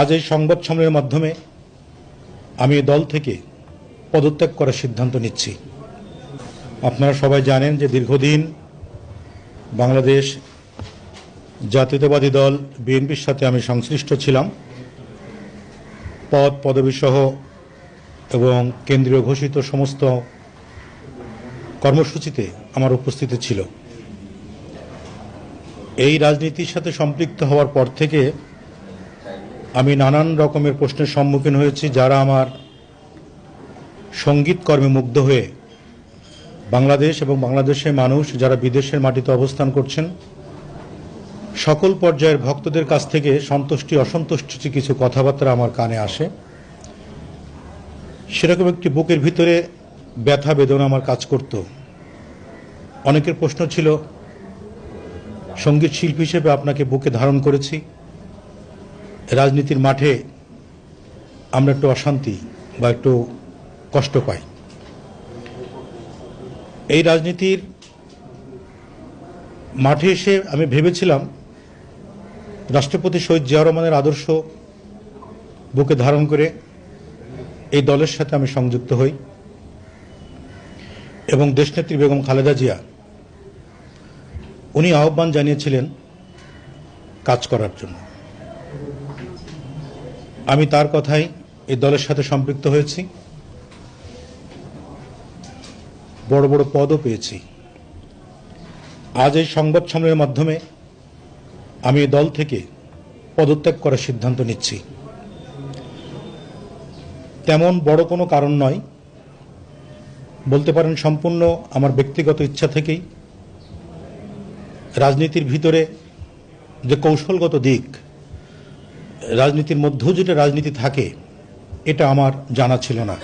আজ এই সংবাদ সম্মেলনের মাধ্যমে আমি দল থেকে পদত্যাগ করার সিদ্ধান্ত নিচ্ছি। আপনারা সবাই জানেন যে দীর্ঘদিন বাংলাদেশ জাতীয়তাবাদী দল বিএনপির সাথে আমি সংশ্লিষ্ট ছিলাম। পদ পদবী সহ এবং কেন্দ্রীয় ঘোষিত সমস্ত কর্মসূচিতে আমার উপস্থিতি ছিল। এই রাজনীতির সাথে সম্পৃক্ত হওয়ার পর থেকে আমি নানান রকমের প্রশ্নের সম্মুখীন হয়েছি যারা আমার সংগীত কর্মে মুগ্ধ হয়ে বাংলাদেশ এবং বাংলাদেশের মানুষ যারা বিদেশের মাটিতে অবস্থান করছেন, সকল পর্যায়ের ভক্তদের কাছ থেকে সন্তুষ্টি অসন্তুষ্টি কিছু কথাবার্তা আমার কানে আসে। সেরকম একটি বুকের ভিতরে ব্যথা, বেদনা আমার কাজ করত। অনেকের প্রশ্ন ছিল, সংগীত শিল্পী হিসেবে আপনাকে বুকে ধারণ করেছি। রাজনীতির মাঠে আমরা একটু অশান্তি বা একটু কষ্ট পাই। এই রাজনীতির মাঠে এসে আমি ভেবেছিলাম রাষ্ট্রপতি শহীদ জিয়া রহমানের আদর্শ বুকে ধারণ করে এই দলের সাথে আমি সংযুক্ত হই এবং দেশনেত্রী বেগম খালেদা জিয়া, উনি আহ্বান জানিয়েছিলেন কাজ করার জন্য। আমি তার কথাই এই দলের সাথে সম্পৃক্ত হয়েছি। বড় বড় পদও পেয়েছি। আজ এই সংবাদ সম্মেলনের মাধ্যমে আমি এই দল থেকে পদত্যাগ করার সিদ্ধান্ত নিচ্ছি। তেমন বড় কোনো কারণ নয়। বলতে পারেন সম্পূর্ণ আমার ব্যক্তিগত ইচ্ছা থেকেই রাজনীতির ভিতরে যে কৌশলগত দিক রাজনীতির মধ্যেও যেটা রাজনীতি থাকে এটা আমার জানা ছিল না।